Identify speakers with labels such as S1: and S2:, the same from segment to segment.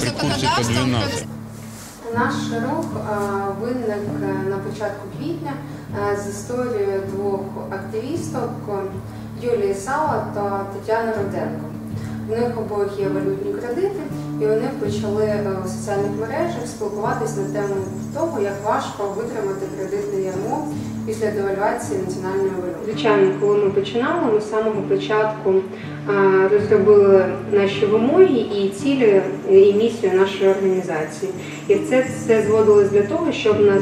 S1: при курсі по 12.
S2: Наш рух виник е, на початку квітня е, з історією двох активісток е, Юлії Сала та Тетяни Руденко. В них обох є валютні кредити, і вони почали е, у соціальних мережах спілкуватись на тему того, як важко витримати кредитне ярмо після девальвації національної валюти. Звичайно, коли ми починали, ми з самого початку е, розробили наші вимоги і цілі і місію нашої організації. І це все зводилось для того, щоб на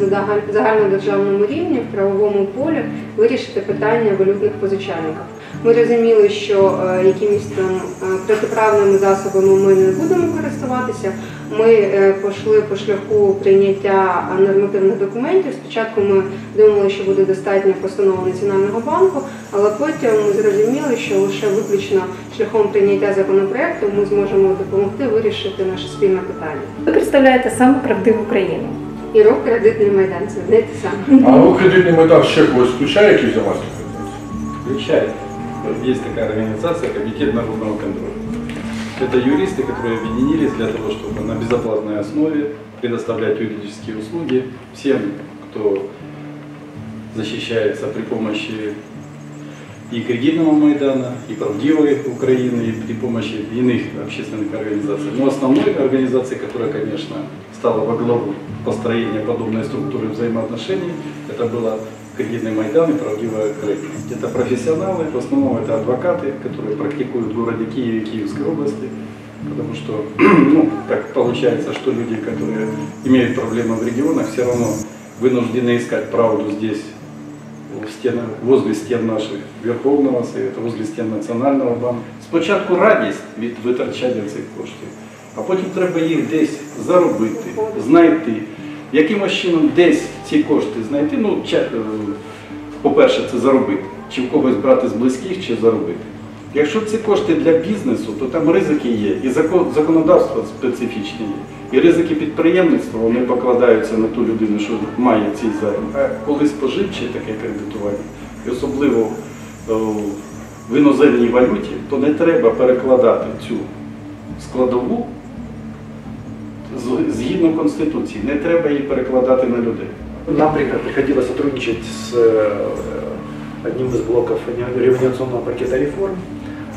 S2: загальнодержавному рівні в правовому полі вирішити питання валютних позичальників. Ми розуміли, що е, якимись там е, протиправними засобами ми не будемо користуватися. Ми е, пішли по шляху прийняття нормативних документів. Спочатку ми думали, що буде достатньо постанови Національного банку, але потім ми зрозуміли, що лише виключно шляхом прийняття законопроекту ми зможемо допомогти вирішити наше спільне питання.
S3: Ви представляєте саме правдиву країну.
S2: І рух кредитний майдан це й те саме.
S4: А ну кредитний майдан ще когось включає якісь громадські організації?
S5: Есть такая организация Комитет народного контроля. Это юристы, которые объединились для того, чтобы на безоплатной основе предоставлять юридические услуги всем, кто защищается при помощи и кредитного Майдана, и правдивой Украины, и при помощи иных общественных организаций. Но основной организацией, которая, конечно, стала во главу построения подобной структуры взаимоотношений, это была кредитный Майдан и правдивая Украина. Это профессионалы, в основном это адвокаты, которые практикуют в городе Киеве и Киевской области, потому что ну, так получается, что люди, которые имеют проблемы в регионах, все равно вынуждены искать правду здесь, в стінах, возле стін наших Верховного Совета, возле стін Національного банку. Спочатку радість від витрачання цих коштів, а потім треба їх десь заробити, знайти. Якимось чином десь ці кошти знайти, ну, по-перше, це заробити. Чи в когось брати з близьких, чи заробити. Якщо це кошти для бізнесу, то там ризики є, і законодавство специфічне є. І ризики підприємництва вони покладаються на ту людину, що має цей займ. А коли споживче таке кредитування, і особливо е, в іноземній валюті, то не треба перекладати цю складову згідно Конституції, не треба її перекладати на людей.
S6: Нам при- приходилось сотрудничать с э, одним из блоков революционного пакета реформ.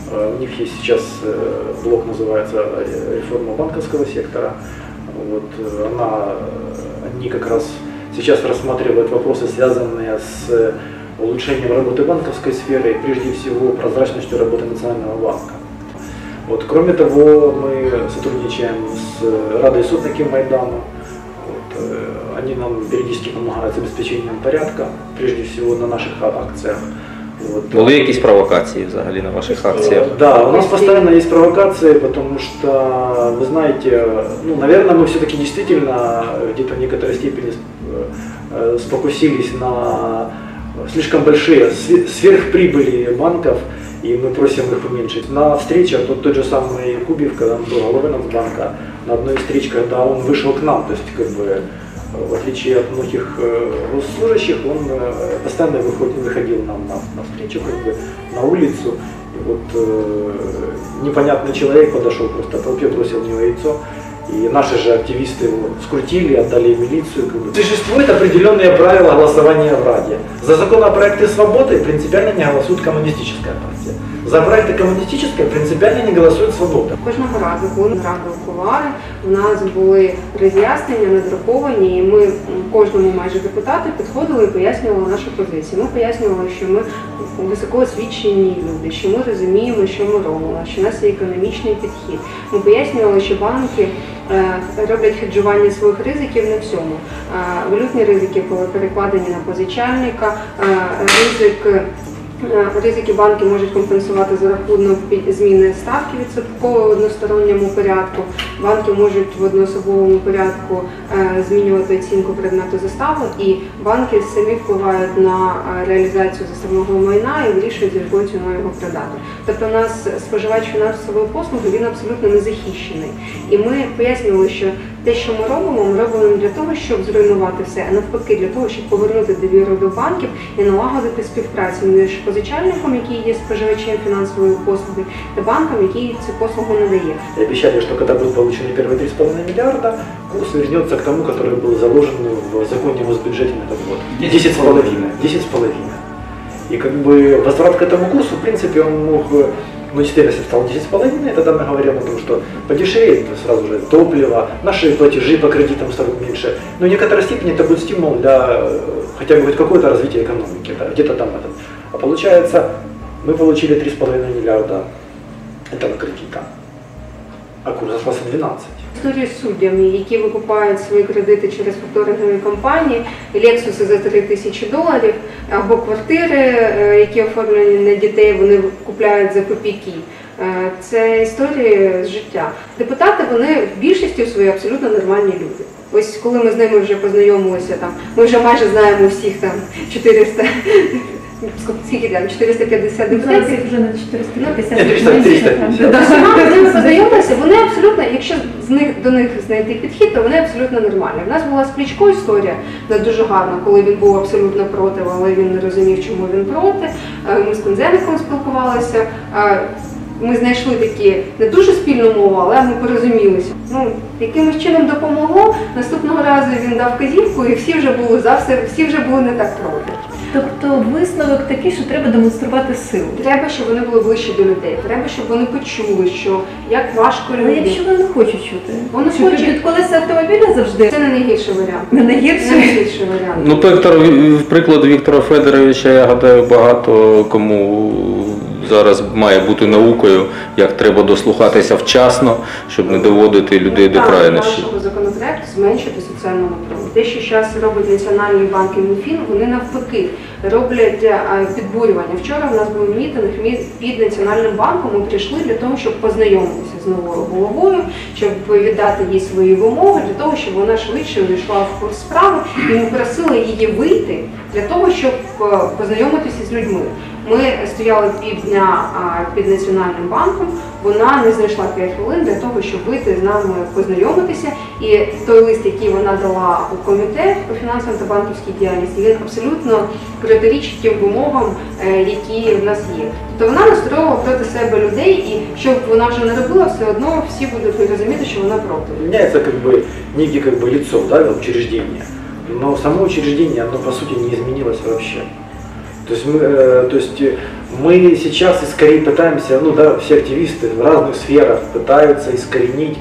S6: Э, У них есть сейчас э, блок, называется реформа банковского сектора. Вот, она, они как раз сейчас рассматривают вопросы, связанные с улучшением работы банковской сферы, и прежде всего прозрачностью работы Национального банка. Вот, кроме того, мы сотрудничаем с Радой Сотники Майдану. Вот, э, они нам периодически помогают с обеспечением порядка, прежде всего на наших а- акциях. Вот.
S7: Були якісь провокації взагалі на ваших акціях?
S6: Э, Да, у нас постоянно есть провокации, потому что, вы знаете, ну, наверное, мы все-таки действительно где-то в некоторой степени э, э, спокусились на слишком большие све- сверхприбыли банков, и мы просим их уменьшить. На встречах, вот тот же самый Кубев, когда он был главой Нацбанка, на одной из встреч, когда он вышел к нам, то есть как бы э, в отличие от многих э, госслужащих, он э, постоянно выходил, выходил нам на, на встречу, как бы на улицу. И вот э, непонятный человек подошел просто к толпе, бросил в него яйцо. И наши же активисты его скрутили, отдали в милицию. Как бы. Существуют определенные правила голосования в Раде. За законопроекты свободы принципиально не голосует коммунистическая партия. За проекты коммунистической принципиально не голосует свобода.
S2: Кожного разу, коли грали кулуари, у нас були роз'яснення надруковані, і ми кожному майже депутату підходили і пояснювали нашу позицію. Ми пояснювали, що ми високоосвічені люди, що ми розуміємо, що ми робимо, що у нас є економічний підхід. Ми пояснювали, що банки е, роблять хеджування своїх ризиків на всьому. Е, Валютні ризики були перекладені на позичальника, е, ризик. Е, Ризики банки можуть компенсувати за рахунок зміни ставки відсотково в односторонньому порядку. Банки можуть в одноособовому порядку е, змінювати оцінку предмету застави, і банки самі впливають на е, реалізацію заставного майна і вирішують, за якою ціною його продати. Тобто, у нас споживач фінансової послуги він абсолютно не захищений. І ми пояснювали, що Те, що ми робимо, ми робимо не для того, щоб зруйнувати все, а навпаки, для того, щоб повернути довіру до банків і налагодити співпрацю між позичальником, який є споживачем фінансової послуги, та банком, який цю послугу надає.
S6: И обещали, что когда будут получены первые 3,5 миллиарда, курс вернется к тому, который был заложен в законе о Мосбюджете на этот год.
S5: 10,5.
S6: 10,5. И как бы возврат к этому курсу, в принципе, он мог, э, ну, теперь если стал 10,5, и тогда мы говорим о том, что подешевеет сразу же топливо, наши платежи по кредитам станут меньше. Но в некоторой степени это будет стимул для э, хотя бы хоть какое-то развитие экономики, да, где-то там это. А получается, мы получили 3,5 миллиарда этого кредита, а курс остался 12.
S2: Історії з суддями, які викупають свої кредити через факторингові компанії, лексуси за 3 тисячі доларів, або квартири, е, які оформлені на дітей, вони купляють за копійки. Е, Це історії з життя. Депутати вони в більшості своїй абсолютно нормальні люди. Ось коли ми з ними вже познайомилися, там ми вже майже знаємо всіх там 400, скільки там 450 депутатів.
S3: вже на 450
S6: Ні, 300,
S2: абсолютно, якщо з них до них знайти підхід, то вони абсолютно нормальні. У нас була з Кличко історія не дуже гарна, коли він був абсолютно проти, але він не розумів, чому він проти. Е, Ми з Конзеником спілкувалися. Е, Ми знайшли такі не дуже спільну мову, але ми порозумілися. Ну, якимось чином допомогло. Наступного разу він дав казівку, і всі вже були за все, всі вже були не так проти.
S3: Тобто висновок такий, що треба демонструвати силу.
S2: Треба, щоб вони були ближче до людей. Треба, щоб вони почули, що як важко
S3: Але якщо вони не хочуть чути,
S2: Вони
S3: що
S2: хочуть.
S3: під колеса автомобіля завжди
S2: Це не найгірший варіант.
S3: не
S2: найгірший,
S3: найгірше.
S2: найгірший варіант.
S7: Ну, приклад Віктора Федоровича, я гадаю, багато кому зараз має бути наукою, як треба дослухатися вчасно, щоб не доводити людей до
S2: нашого законопроекту зменшити соціальну напругу. Те, що зараз робить Національний банк і МінФін, вони навпаки роблять е, підбурювання. Вчора в нас був мітинг мі- під Національним банком. Ми прийшли для того, щоб познайомитися з новою головою, щоб віддати їй свої вимоги, для того, щоб вона швидше увійшла в курс справи. І ми просили її вийти для того, щоб е, познайомитися з людьми. Ми стояли півдня під Національним банком. Вона не знайшла 5 хвилин для того, щоб вийти з нами познайомитися. І той лист, який вона дала у комітет по фінансовій та банківській діяльності, він абсолютно протирічить тим вимогам, е, які в нас є. Тобто вона настроїла проти себе людей, і що б вона вже не робила, все одно всі будуть розуміти, що вона проти.
S6: меняется как бы некий как бы лицо да, учреждения, но само учреждение, оно по сути не изменилось вообще. То есть мы, э, то есть э, мы сейчас искоренить пытаемся, ну да, все активисты в разных сферах пытаются искоренить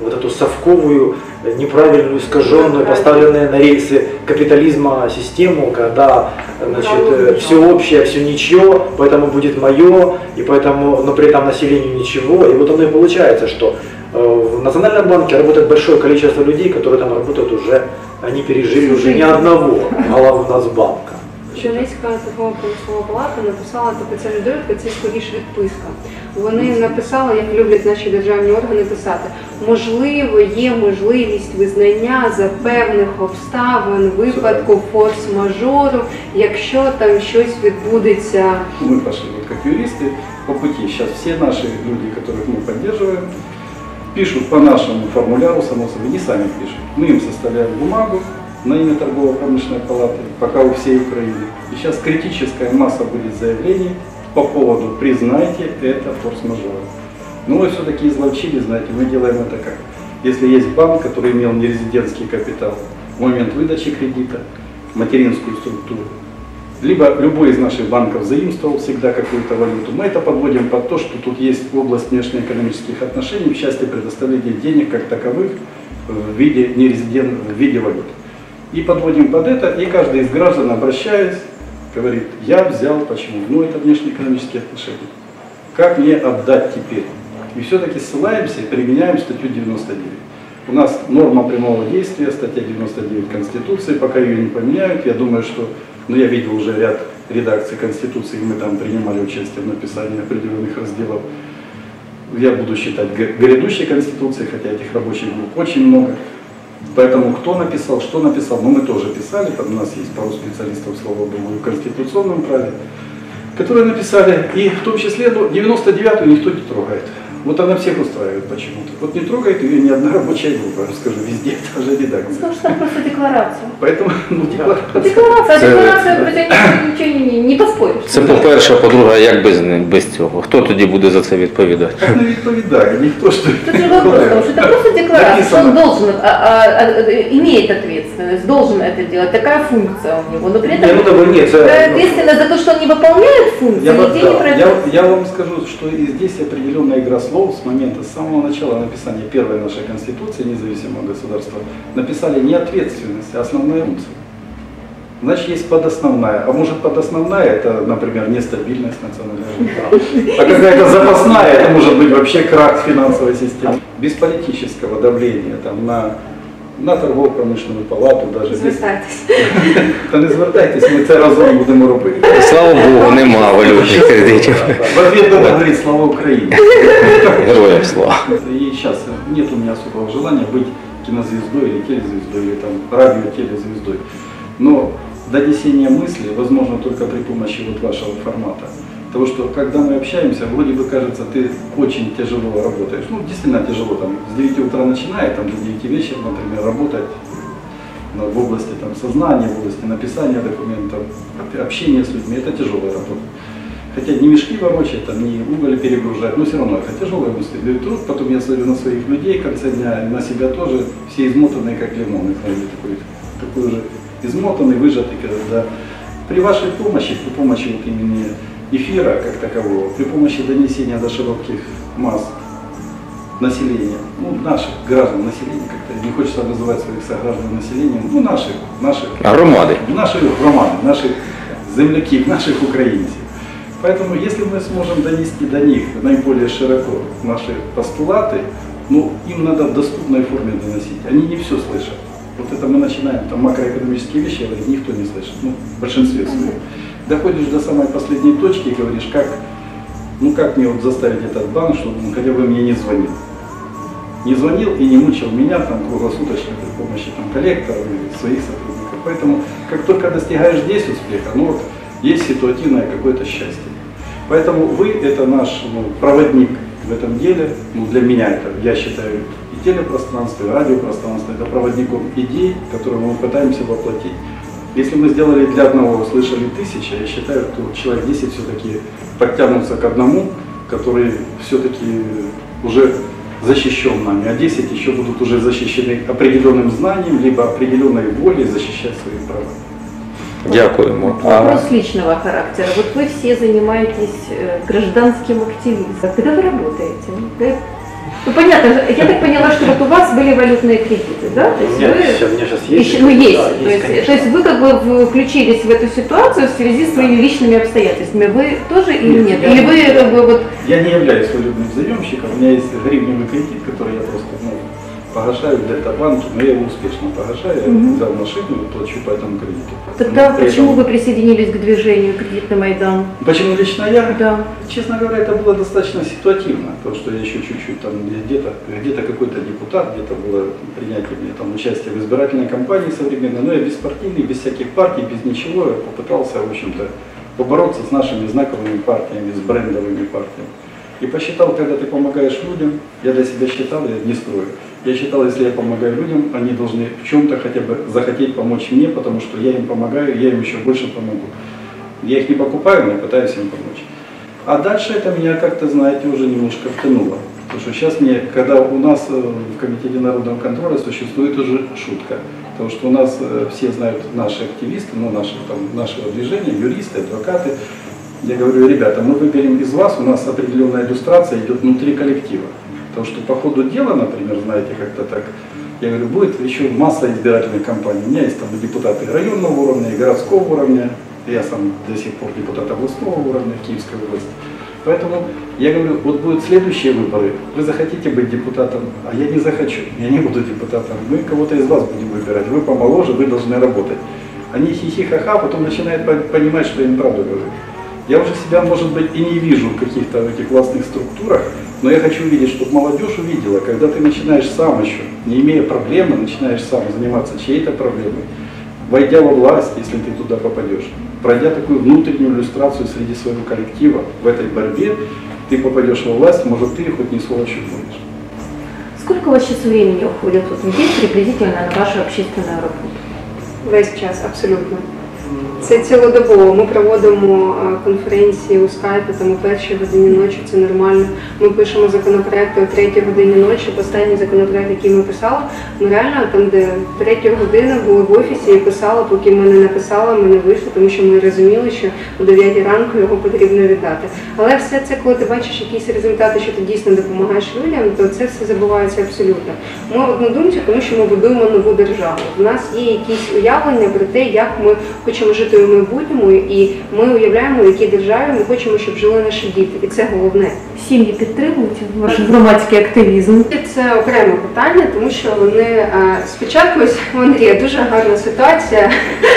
S6: вот эту совковую, э, неправильную, искаженную, поставленную на рельсы капитализма систему, когда значит, все общее, все ничье, поэтому будет мое, и поэтому, но при этом населению ничего. И вот оно и получается, что в Национальном банке работает большое количество людей, которые там работают уже, они пережили уже не одного главу Нацбанка.
S2: Чернецька торгова промислова палата написала, тобто це не довідка, це скоріше відписка. Вони написали, як люблять наші державні органи писати, можливо, є можливість визнання за певних обставин, випадку форс-мажору, якщо там щось відбудеться.
S5: Мы пошли вот как юристы по пути. Сейчас все наши люди, которых мы поддерживаем, пишут по нашему формуляру, само собой, не сами пишут. Мы им составляем бумагу На имя торгово-промышленной палаты, пока у всей Украины. И сейчас критическая масса будет заявлений по поводу «признайте это форс-мажором». Но вы все-таки изловчили, знаете, мы делаем это как? Если есть банк, который имел нерезидентский капитал в момент выдачи кредита, материнскую структуру, либо любой из наших банков заимствовал всегда какую-то валюту. Мы это подводим под то, что тут есть область внешнеэкономических отношений в части предоставления денег как таковых в виде нерезидент, в виде валют. И подводим под это, и каждый из граждан, обращаясь, говорит, я взял, почему? Ну, это внешнеэкономические отношения. Как мне отдать теперь? И все-таки ссылаемся и применяем статью 99. У нас норма прямого действия, статья 99 Конституции, пока ее не поменяют, я думаю, что, ну я видел уже ряд редакций Конституции, мы там принимали участие в написании определенных разделов. Я буду считать грядущей Конституцией, хотя этих рабочих групп очень много. Поэтому кто написал, что написал, ну мы тоже писали, там у нас есть пару специалистов, слава богу, в конституционном праве, которые написали, и в том числе ну, 99-ю никто не трогает. Вот она всех устраивает почему-то. Вот не трогает ее ни одна рабочая группа, я расскажу, везде та же редакция.
S3: Потому что там просто декларация.
S5: Поэтому, ну, декларация.
S3: Декларация,
S7: Це-
S3: декларация, про тебя ничего не, не поспоришь.
S7: Це по-перше, а по-друге, а як без, них- без цього? Хто тоді буде за це відповідати?
S5: Как на відповідає, ніхто ж
S3: Тут же вопрос, потому что это просто декларация, что он
S5: Написано.
S3: должен, а, а, а, имеет ответственность, должен это делать, такая функция у него, но при этом
S6: Ні, ну, добре, ні, це-
S3: про ответственность за то, что он не выполняет функции,
S5: Я, вот,
S3: нигде не
S5: да,
S3: прописано.
S5: я, я вам скажу, что и здесь определенная игра слов с момента, с самого начала написания первой нашей Конституции независимого государства написали не ответственность, а основная функция. Значит, есть подосновная. А может подосновная, это, например, нестабильность национальной жизни. А какая-то запасная, это может быть вообще крах финансовой системы. Без политического давления там, на, на торгово-промышленную палату даже. Без...
S2: Звертайтесь.
S5: Та не звертайтесь, ми це разом будемо робити.
S7: Слава Богу, нема валютних кредитів.
S5: В ответ надо говорить слава Украине.
S7: Героям слава.
S5: И сейчас нет у меня особого желания быть кинозвездой или телезвездой, или там радио-телезвездой. Но донесение мысли возможно только при помощи вот вашего формата. Потому что когда мы общаемся, вроде бы кажется, ты очень тяжело работаешь. Ну, действительно тяжело, там, с 9 утра начиная, там, до 9 вечера, например, работать в области там, сознания, в области написания документов, об- общения с людьми, это тяжелая работа. Хотя не мешки ворочать, там, не уголь перегружать, но все равно это тяжелая мысль. труд. Потом я смотрю на своих людей в конце дня, на себя тоже, все измотанные, как лимоны, такой, такой уже измотанный, выжатый, когда при вашей помощи, при помощи вот именно эфира как такового, при помощи донесения до широких масс населения, ну, наших граждан населения, как-то не хочется называть своих сограждан населением, ну, наших, наших
S7: Громади.
S5: наших громад, наших земляків, наших українців. Поэтому, если мы сможем донести до них наиболее широко наши постулаты, ну, им надо в доступной форме доносить. Они не все слышат. Вот это мы начинаем, там макроэкономические вещи говорить, никто не слышит, ну, в большинстве своем. Доходишь до самой последней точки и говоришь, как, ну как мне вот заставить этот банк, чтобы он хотя бы мне не звонил. Не звонил и не мучил меня там круглосуточно при помощи там, коллекторов или своих сотрудников. Поэтому как только достигаешь здесь успеха, ну вот есть ситуативное какое-то счастье. Поэтому вы это наш ну, проводник в этом деле, ну для меня это, я считаю, и телепространство, и радиопространство, это проводником идей, которые мы пытаемся воплотить. Если мы сделали для одного, услышали тысячи, я считаю, что человек 10 все-таки подтянутся к одному, который все-таки уже защищен нами, а 10 еще будут уже защищены определенным знанием, либо определенной волей защищать свои права.
S7: Дякуємо. А
S3: Вопрос личного характера. Вот вы все занимаетесь э, гражданским активизмом. Когда вы работаете? Да? Ну понятно, я так поняла, что вот у вас были валютные кредиты, да? То есть
S6: Нет,
S3: вы...
S6: сейчас- у меня сейчас есть.
S3: Еще, ну есть.
S6: Да,
S3: то, есть,
S6: конечно.
S3: то есть вы как бы включились в эту ситуацию в связи с своими личными обстоятельствами. Вы тоже или
S5: Нет,
S3: нет?
S5: я
S3: Или
S5: не-
S3: вы как бы вот
S5: Я не являюсь валютным заемщиком, у меня есть гривневый кредит, который я просто ну, погашаю в Дельта-банке, но я его успешно погашаю, я
S3: Мгм.
S5: взял машину и плачу по этому кредиту.
S3: тогда
S5: Но
S3: почему
S5: этом-
S3: вы присоединились к движению «Кредитный Майдан»?
S5: Почему лично я?
S3: Да.
S5: Честно говоря, это было достаточно ситуативно, потому что я еще чуть-чуть там где-то, где-то какой-то депутат, где-то было принятие мне там участия в избирательной кампании современной, но я беспартийный, без всяких партий, без ничего, я попытался, в общем-то, побороться с нашими знаковыми партиями, с брендовыми партиями. И посчитал, когда ты помогаешь людям, я для себя считал, я не строю. Я считал, если я помогаю людям, они должны в чем-то хотя бы захотеть помочь мне, потому что я им помогаю, я им еще больше помогу. Я их не покупаю, но я пытаюсь им помочь. А дальше это меня как-то, знаете, уже немножко втянуло. Потому что сейчас мне, когда у нас э, в Комитете народного контроля существует уже шутка. Потому что у нас э, все знают наши активисты, ну, наши, там, нашего движения, юристы, адвокаты. Я говорю, ребята, мы выберем из вас, у нас определенная иллюстрация идет внутри коллектива. Потому что по ходу дела, например, знаете, как-то так, я говорю, будет еще масса избирательных кампаний. У меня есть там депутаты районного уровня, и городского уровня. Я сам до сих пор депутат областного уровня Киевской области. Поэтому я говорю, вот будут следующие выборы, вы захотите быть депутатом, а я не захочу, я не буду депутатом. Мы кого-то из вас будем выбирать, вы помоложе, вы должны работать. Они хихи-ха-ха, потом начинают по- понимать, что я им правду говорю. Я уже себя, может быть, и не вижу в каких-то этих властных структурах, но я хочу увидеть, чтобы молодежь увидела, когда ты начинаешь сам еще, не имея проблемы, начинаешь сам заниматься чьей-то проблемой, войдя во власть, если ты туда попадешь, пройдя такую внутреннюю иллюстрацию среди своего коллектива в этой борьбе, ты попадешь во власть, может ты хоть не сволочью будешь.
S3: Сколько у вас сейчас времени уходит вот в день приблизительно на вашу общественную работу?
S2: Весь час, абсолютно. Це цілодобово. Ми проводимо е, конференції у скайпі там о першій годині ночі, це нормально. Ми пишемо законопроекти о третій годині ночі. Останній законопроект, який ми писали, ми реально там, де третя година були в офісі і писали, поки ми не написали, ми не вийшли, тому що ми розуміли, що о 9 ранку його потрібно віддати. Але все це, коли ти бачиш якісь результати, що ти дійсно допомагаєш людям, то це все забувається абсолютно. Ми однодумці, тому що ми будуємо нову державу. У нас є якісь уявлення про те, як ми хочемо жити у майбутньому, і ми уявляємо, в якій державі ми хочемо, щоб жили наші діти. І це головне.
S3: Сім'ї підтримують ваш громадський активізм.
S2: Це окреме питання, тому що вони е, спочатку у Андрія дуже гарна ситуація.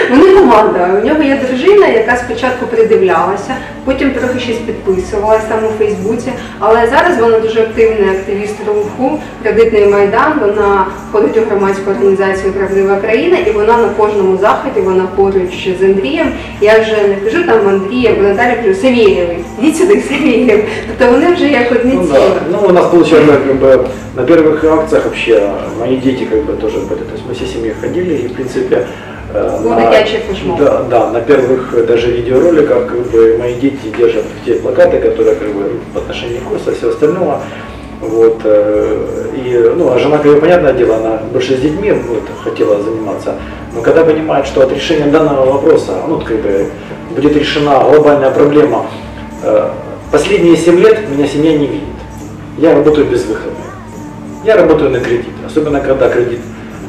S2: Вони команда. У нього є дружина, яка спочатку придивлялася, потім трохи щось підписувалась там у Фейсбуці. Але зараз вона дуже активний активіст руху, кредитний майдан. Вона входить у громадську організацію Правдива країна, і вона на кожному заході вона поруч з Андрієм. Я вже не кажу там Андрія, бо Наталя кажу Савєлєвий. Ідіть сюди, Савєлєв. Тобто вони вже як одне
S6: Ну,
S2: ціле.
S6: да. ну, у нас получается, как бы, на первых акциях вообще мои дети как бы тоже были. То есть мы всей семьей ходили и, в принципе, Э,
S2: флешмоб.
S6: да, да, на первых даже видеороликах как бы мои дети держат те плакаты, которые как бы в отношении курса и всего остального. Вот, э, и, ну, а жена, как бы, понятное дело, она больше с детьми вот, хотела заниматься, но когда понимает, что от решения данного вопроса, ну, как бы, будет решена глобальная проблема, э, последние 7 лет меня семья не видит. Я работаю без выходных. Я работаю на кредит, особенно когда кредит,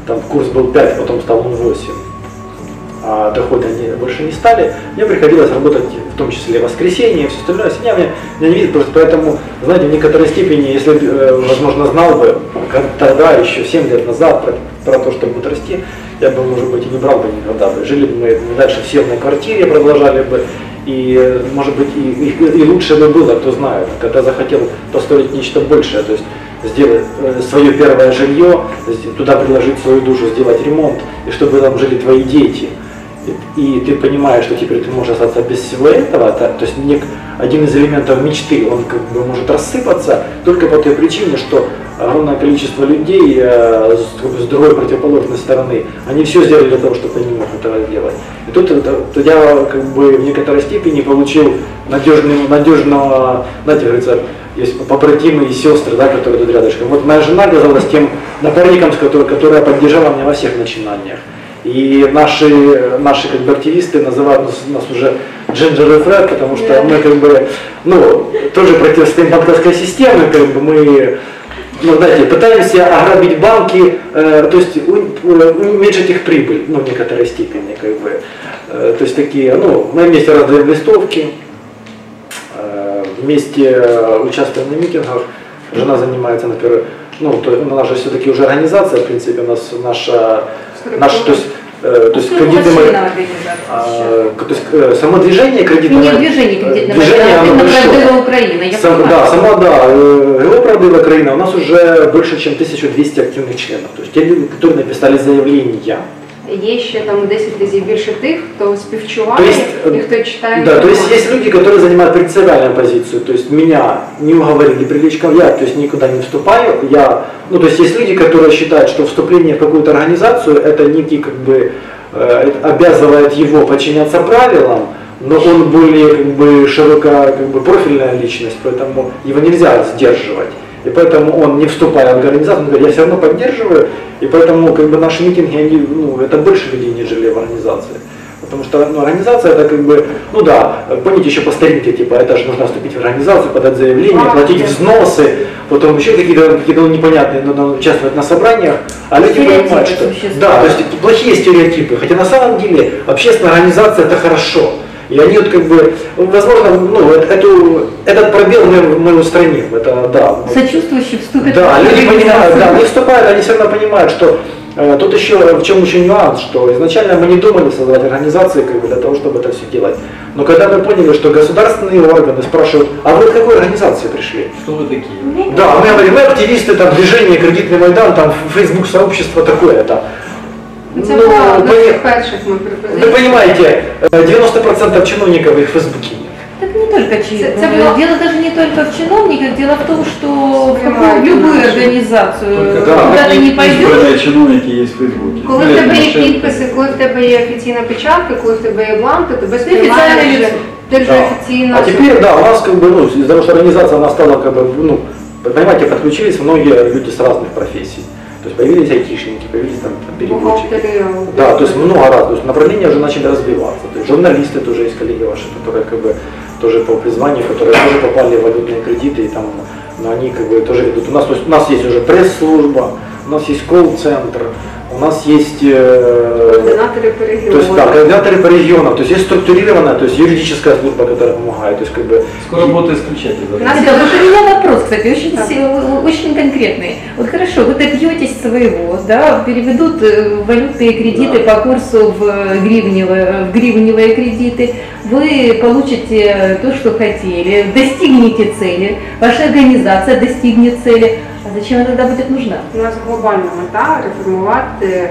S6: там курс был 5, потом стал 0,8, а доходы они больше не стали, мне приходилось работать в том числе в воскресенье все остальное. Семья меня, меня не видит, просто поэтому, знаете, в некоторой степени, если, э, возможно, знал бы как тогда, еще 7 лет назад, про, про то, что будет расти, я бы, может быть, и не брал бы никогда бы. Жили бы мы дальше в съемной квартире, продолжали бы, и, может быть, и, и- и лучше бы было, кто знает, когда захотел построить нечто большее, то есть сделать э, свое первое жилье, туда приложить свою душу, сделать ремонт, и чтобы там жили твои дети. И, ты понимаешь, что теперь ты можешь остаться без всего этого, то, то есть нек- один из элементов мечты, он как бы может рассыпаться только по той причине, что огромное количество людей э, с, с другой противоположной стороны, они все сделали для того, чтобы они не могут этого сделать. И тут, это- тут я как бы в некоторой степени получил надежный, надежного, знаете, говорится, есть побратимы и сестры, да, которые тут рядышком. Вот моя жена оказалась тем напарником, с которой, которая поддержала меня во всех начинаниях. И наши, наши как бы, активисты называют нас, нас уже Ginger и Fred, потому что мы как бы, ну, тоже противостоим банковской системе, как бы мы ну, знаете, пытаемся ограбить банки, э, то есть у- у- уменьшить их прибыль, ну, в некоторой степени, как бы. Э, то есть такие, ну, мы вместе раздаем листовки, э, вместе э, участвуем на митингах, жена занимается, например, ну, то, у нас же все-таки уже организация, в принципе, у нас наша, наш, то есть, э, то есть кредитный мо- а, то есть э, само движение кредитного
S3: Не движение кредитного
S6: движение, оно
S3: Украина. Я
S6: Сам- да, сама, да, э, ГО «Правдива Украина» у нас уже больше, чем 1200 активных членов. То есть те люди, которые написали заявления
S2: Є ще там у 10 разів більше тих, хто
S6: То
S2: співчуває
S6: есть,
S2: і
S6: э,
S2: хто читає.
S6: Да, то есть
S2: інформацію.
S6: есть люди, которые занимают принципиальную позицию, то есть меня не уговорили привлечь ко я, то есть никуда не вступаю, я, ну то есть есть люди, которые считают, что вступление в какую-то организацию это некий как бы э, это обязывает его подчиняться правилам, но он более как бы широко как бы профильная личность, поэтому его нельзя сдерживать. И поэтому он, не вступая в организацию, он говорит, я все равно поддерживаю, и поэтому как бы наши митинги, они, ну, это больше людей, нежели в организации. Потому что ну, организация это как бы, ну да, помните еще по старинке, типа, это же нужно вступить в организацию, подать заявление,
S2: А,
S6: платить взносы, потом еще какие-то какие непонятные, надо участвовать на собраниях, а люди понимают, что да, то есть плохие стереотипы, хотя на самом деле общественная организация это хорошо. И они вот как бы, возможно, ну, эту, этот пробел мы, мы устраним, это да.
S3: Сочувствующие вступят
S6: Да,
S3: в
S6: люди понимают, да, они вступают, они все равно понимают, что э, тут еще в чем еще нюанс, что изначально мы не думали создавать организации как бы, для того, чтобы это все делать. Но когда мы поняли, что государственные органы спрашивают, а вы к какой организации пришли?
S5: Кто вы такие?
S6: Да, мы говорим, мы активисты, там, движение, кредитный Майдан, там, Facebook сообщество такое-то.
S2: Це
S6: Ну,
S2: була одна з
S6: пони-
S2: перших ми
S6: Вы
S2: пропозицій.
S6: понимаете, э, 90% чиновников их в Фейсбуке нет.
S3: Так не только чи-
S2: Це- це було-
S3: дело даже не только в чиновниках, дело в том, что в
S2: Понимаете,
S3: какую любую
S2: наши.
S3: организацию,
S5: Только
S6: да,
S3: куда ты не пойдешь,
S5: избранные чиновники есть в Фейсбуке.
S2: Коли в
S5: Ну,
S2: тебе є
S5: Тимошенко.
S2: підписи, коли в тебе є офіційна печатка, коли в тебе є бланк, то тебе
S3: офіційне
S2: сприймає
S3: лицо.
S2: вже ти вже
S6: Да.
S2: офіційна.
S6: А теперь, да, у нас как бы, ну, из-за того, что организация, она стала как бы, ну, понимаете, подключились многие люди с разных профессий. То есть появились айтишники, появились там, там переводчики. Да, то есть много раз, то есть направления уже начали развиваться. То есть журналисты тоже есть коллеги ваши, которые как бы тоже по призванию, которые тоже попали в валютные кредиты, и там но они как бы тоже ведут. У нас, то есть, у нас есть уже пресс-служба, у нас есть колл-центр, у нас есть э,
S2: Координатори по
S6: то есть, да, координаторы по регионам, то есть есть структурированная, то есть юридическая служба, которая помогает, то есть как бы
S5: Скоро будут исключать из
S2: У нас
S3: Это вот у меня вопрос, кстати, очень,
S2: Да.
S3: очень конкретный. Вот хорошо, вы добьетесь своего, да, переведут э, валютные кредиты по курсу в гривневые, в гривневые кредиты, вы получите то, что хотели, достигнете цели, ваша организация достигнет цели. А зачем она тогда будет нужна?
S2: У нас глобальна мета реформувати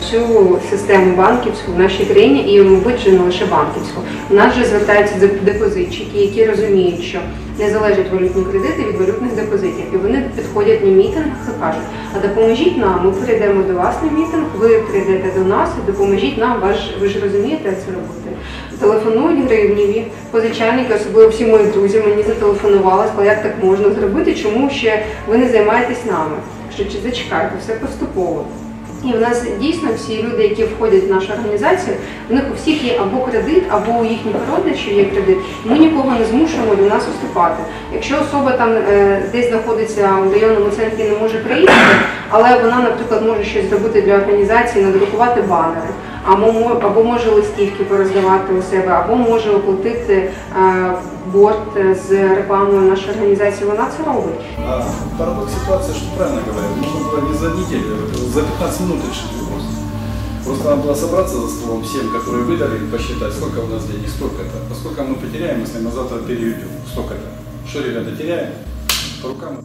S2: всю систему банківську в нашій країні і, мабуть, не лише банківську. У нас вже звертаються деп- депозитчики, які розуміють, що не залежать валютні кредити від валютних депозитів. І вони підходять на мітингах і кажуть, а допоможіть нам, ми прийдемо до вас на мітинг, ви прийдете до нас і допоможіть нам, ваш, ви ж розумієте, як це робити. Телефонують гривніві, позичальники, особливо всі мої друзі, мені зателефонували, сказали, як так можна зробити, чому ще ви не займаєтесь нами? Що чи зачекайте, все поступово. І в нас дійсно всі люди, які входять в нашу організацію, в них у всіх є або кредит, або у їхніх родичів є кредит. Ми нікого не змушуємо до нас вступати. Якщо особа там е, десь знаходиться у районному центрі, не може приїхати, але вона, наприклад, може щось зробити для організації, надрукувати банери, або, мо- або може листівки пороздавати у себе, або може оплатити е, борт з рекламою нашої організації. Вона це робить.
S1: А парадокс ситуации, что правильно говорят, нужно было не за неделю, за 15 минут решить вопрос. Просто надо было собраться за столом всем, которые выдали, и посчитать, сколько у нас денег, столько-то. Поскольку мы потеряем, если мы завтра переведем, столько-то. Что, ребята, теряем? По рукам.